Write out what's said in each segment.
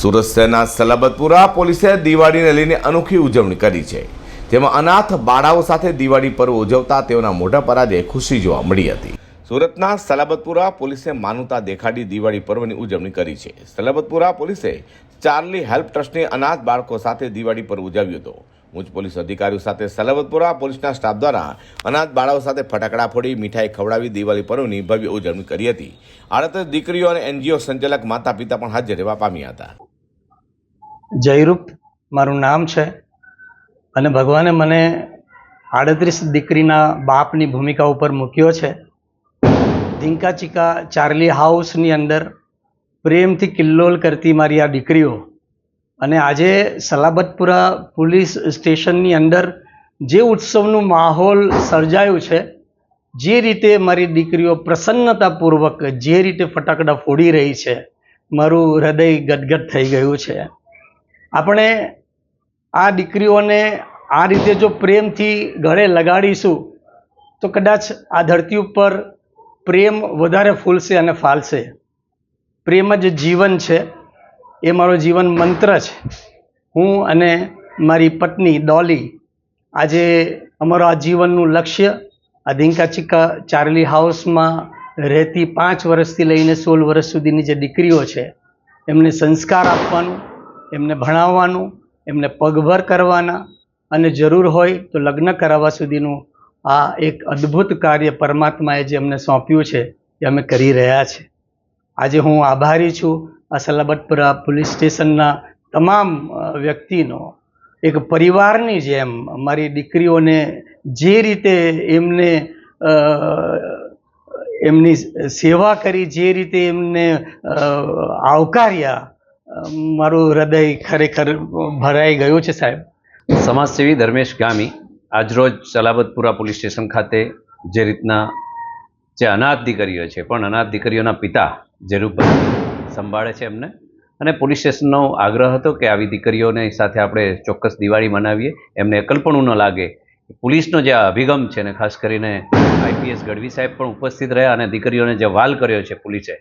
સુરત શહેરના સલાબતપુરા પોલીસે દિવાળીને લઈને અનોખી ઉજવણી કરી છે. જેમાં અનાથ બાળાઓ સાથે દિવાળી પર્વ ઉજવતા તેઓના મોઢા પર ખુશી જોવા મળી હતી. સુરતના સલાબતપુરા પોલીસે માનવતા દેખાડી દિવાળી પર્વની ઉજવણી કરી છે. સલાબતપુરા પોલીસે ચાર્લી હેલ્પ ટ્રસ્ટની અનાથ બાળકો સાથે દિવાળી પર્વ ઉજવ્યો હતો. ઉચ્ચ પોલીસ અધિકારીઓ સાથે સલાબતપુરા પોલીસના સ્ટાફ દ્વારા અનાથ બાળાઓ સાથે ફટાકડા ફોડી, મીઠાઈ ખવડાવી દિવાળી પર્વની ભવ્ય ઉજવણી કરી હતી. આડત્રીસ દીકરીઓ અને એનજીઓ સંચાલક માતા પિતા પણ હાજર રહેવા પામ્યા હતા. જયરૂપ, મારું નામ છે. અને ભગવાને મને આડત્રીસ દીકરીના બાપની ભૂમિકા ઉપર મૂક્યો છે. ધીંકા ચીકા ચાર્લી હાઉસની અંદર પ્રેમથી કિલ્લોલ કરતી મારી આ દીકરીઓ અને આજે સલાબતપુરા પોલીસ સ્ટેશનની અંદર જે ઉત્સવનું માહોલ સર્જાયું છે, જે રીતે મારી દીકરીઓ પ્રસન્નતાપૂર્વક જે રીતે ફટાકડા ફોડી રહી છે, મારું હૃદય ગદગદ થઈ ગયું છે. આપણે આ દીકરીઓને આ રીતે જો પ્રેમથી ગળે લગાડીશું, તો કદાચ આ ધરતી ઉપર પ્રેમ વધારે ફૂલશે અને ફાલશે. પ્રેમ જ જીવન છે. એ મારો જીવન મંત્ર છે. હું અને મારી પત્ની ડોલી આજે અમારો આ જીવનનું લક્ષ્ય, આ ધીંકા ચીકા ચાર્લી હાઉસમાં રહેતી પાંચ વર્ષથી લઈને સોળ વર્ષ સુધીની જે દીકરીઓ છે, એમને સંસ્કાર આપવાનું એમને ભણાવવાનું, એમને પગભર કરવાના અને જરૂર હોય તો લગ્ન કરાવવા સુધીનું આ એક અદ્ભુત કાર્ય પરમાત્માએ જે અમને સોંપ્યું છે એ અમે કરી રહ્યા છે. આજે હું આભારી છું આ સલાબતપુરા પોલીસ સ્ટેશનના તમામ વ્યક્તિનો. એક પરિવારની જેમ મારી દીકરીઓને જે રીતે એમને એમની સેવા કરી, જે રીતે એમને આવકાર્યા મારું હૃદય ખરેખર ભરાઈ ગયું છે સાહેબ. સમાજસેવી ધર્મેશ ગામી આજરોજ સલાબતપુરા પોલીસ સ્ટેશન ખાતે જે રીતના જે અનાથ દીકરીઓ છે, પણ અનાથ દીકરીઓના પિતા જે જરૂરભાઈ સંભાળે છે એમને. અને પોલીસ સ્ટેશનનો આગ્રહ હતો કે આવી દીકરીઓને સાથે આપણે ચોક્કસ દિવાળી મનાવીએ. એમને એકલપણું ન લાગે. પોલીસનો જે અભિગમ છે ને, ખાસ કરીને આઈપીએસ ગઢવી સાહેબ પણ ઉપસ્થિત રહ્યા અને દીકરીઓને જે વાલ કર્યો છે પોલીસે,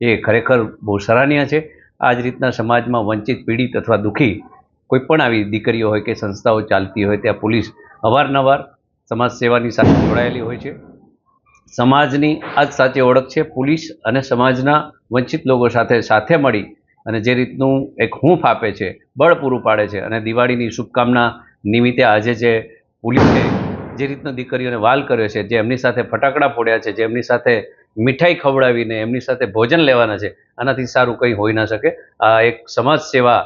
એ ખરેખર બહુ સરાહનીય છે. આ જ રીતના સમાજમાં વંચિત, પીડિત અથવા દુઃખી કોઈ પણ આવી દીકરીઓ હોય કે સંસ્થાઓ ચાલતી હોય ત્યાં પોલીસ અવારનવાર સમાજ સેવાની સાથે જોડાયેલી હોય છે. સમાજની આ જ સાચી ઓળખ છે. પોલીસ અને સમાજના વંચિત લોકો સાથે સાથે મળી અને જે રીતનું એક હૂંફ આપે છે, બળ પૂરું પાડે છે અને દિવાળીની શુભકામના નિમિત્તે આજે જે પોલીસે જે રીતનો દીકરીઓને વાલ કર્યો છે, જે એમની સાથે ફટાકડા ફોડ્યા છે, જે એમની સાથે મીઠાઈ ખવડાવીને એમની સાથે ભોજન લેવાના છે, આનાથી સારું કંઈ હોઈ ન શકે. આ એક સમાજ સેવા,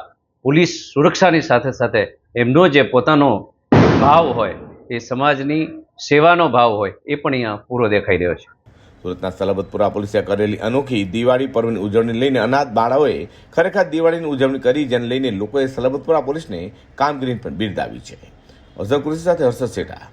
પોલીસ સુરક્ષાની સાથે સાથે એમનો જે પોતાનો ભાવ હોય, એ સમાજની સેવાનો ભાવ હોય, એ પણ અહીંયા પૂરો દેખાઈ રહ્યો છે. સુરતના સલાબતપુરા પોલીસે કરેલી અનોખી દિવાળી પર્વની ઉજવણી લઈને અનાથ બાળાઓએ ખરેખર દિવાળીની ઉજવણી કરી, જેને લઈને લોકોએ સલાબતપુરા પોલીસને કામગીરી પણ બિરદાવી છે. અઝર કુરેશી સાથે હર્ષદ શેઠા.